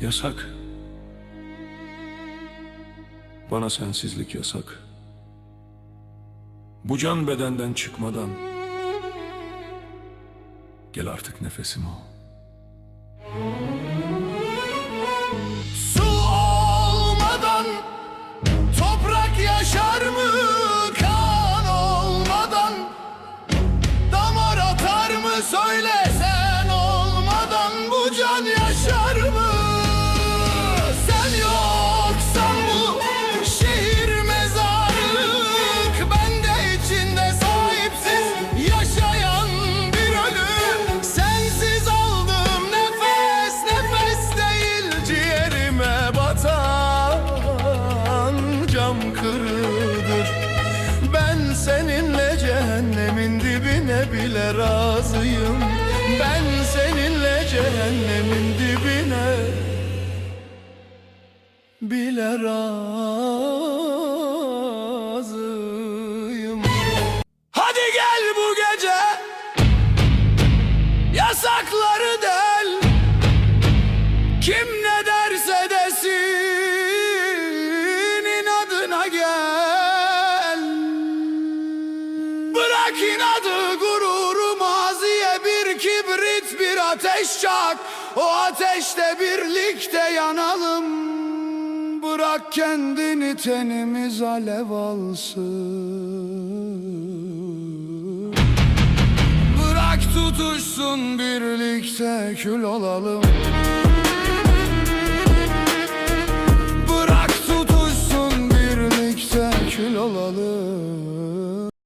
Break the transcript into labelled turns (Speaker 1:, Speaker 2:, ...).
Speaker 1: Yasak. Bana sensizlik yasak. Bu can bedenden çıkmadan Gel artık nefesim al.
Speaker 2: Cam kırıldır. Ben seninle cehennemin dibine bile razıyım. Ben seninle cehennemin dibine bile razıyım. Hadi gel bu gece. Yasakları ateş çak O ateşte birlikte yanalım. Bırak kendini tenimiz alev alsın. Bırak tutuşsun birlikte kül olalım. Bırak tutuşsun birlikte kül olalım